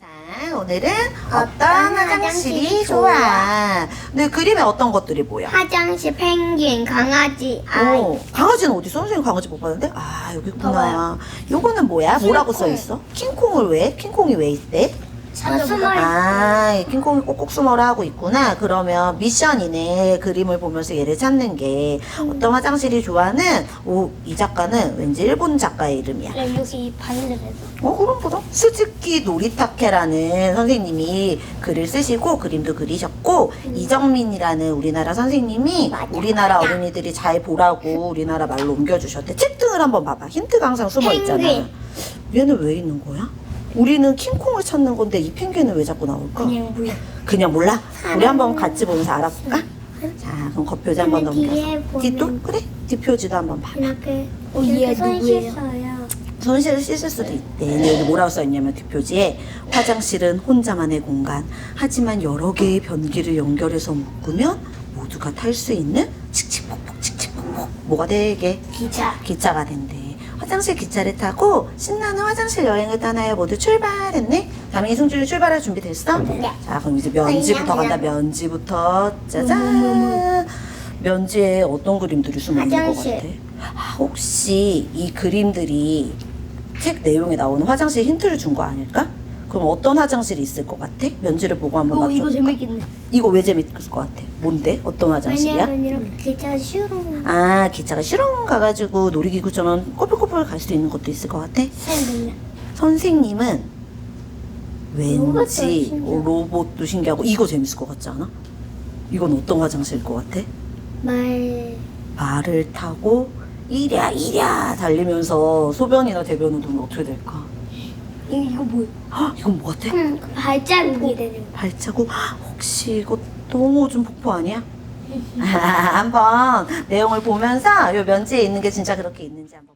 자, 오늘은 어떤 화장실이 좋아? 네, 그림에 어떤 것들이 보여? 화장실, 펭귄, 강아지, 아이. 오, 강아지는 어디? 선생님 강아지 못 봤는데? 아, 여기 있구나. 봐봐요. 요거는 뭐야? 뭐라고 써 킹콩. 있어? 킹콩을 왜? 킹콩이 왜 있대? 저 숨어 아, 이 킹콩이 꼭꼭 숨어라 하고 있구나. 그러면 미션이네. 그림을 보면서 얘를 찾는 게 어떤 화장실이 좋아는 오, 이 작가는 왠지 일본 작가 의 이름이야. 네, 여기 반대로. 어, 그럼 그럼. 스즈키 노리타케라는 선생님이 글을 쓰시고 그림도 그리셨고 이정민이라는 우리나라 선생님이 우리나라. 어린이들이 잘 보라고 우리나라 말로 옮겨주셨대. 책등을 한번 봐봐. 힌트가 항상 숨어 있잖아. 얘는 왜 있는 거야? 우리는 킹콩을 찾는 건데 이 펭귄은 왜 자꾸 나올까? 그냥 뭐야. 그냥 몰라? 우리. 한번 같이 보면서 알아볼까? 자, 그럼 겉표지 한번 근데 뒤에 넘겨서. 보면- 뒷도? 그래? 뒷표지도 한번 봐. 이렇게. 어, 이렇게 얘손 누구예요? 씻어요. 손실을 씻을 수도 있대. 근데 여기 뭐라고 써있냐면 뒷표지에 화장실은 혼자만의 공간. 하지만 여러 개의 변기를 연결해서 묶으면 모두가 탈 수 있는 칙칙폭폭 칙칙폭폭 뭐가 되게 기차. 기차가 된대. 화장실 기차를 타고 신나는 화장실 여행을 떠나요. 모두 출발했네. 다민이 승준이 출발할 준비 됐어? 네. 자 그럼 이제 면지부터 간다. 면지부터 짜잔. 면지에 어떤 그림들이 숨어 있는 것 화장실. 같아? 아, 혹시 이 그림들이 책 내용에 나오는 화장실 힌트를 준 거 아닐까? 그럼 어떤 화장실이 있을 것 같아? 면지를 보고 한번 어 맞춰. 이거 재밌겠네. 이거 왜 재밌을 것 같아? 뭔데? 어떤 화장실이야? 왜냐면 이렇게 기차 슈롱. 아 기차가 실험 가가지고 놀이기구처럼 꼬불꼬불 갈수 있는 것도 있을 것 같아? 샌들려. 선생님은 로봇도 왠지 신기하고. 어, 로봇도 신기하고 이거 재밌을 것 같지 않아? 이건 어떤 화장실일 것 같아? 말. 말을 타고 이랴 이랴 달리면서 소변이나 대변을 누면 어떻게 될까? 이거 이거 뭐야? 헉, 이건 뭐 같아? 음, 발자국이 되는 거. 발자국 헉, 혹시 이거 좀 폭포 아니야? 한번 내용을 보면서 요 면지에 있는 게 진짜 그렇게 있는지 한번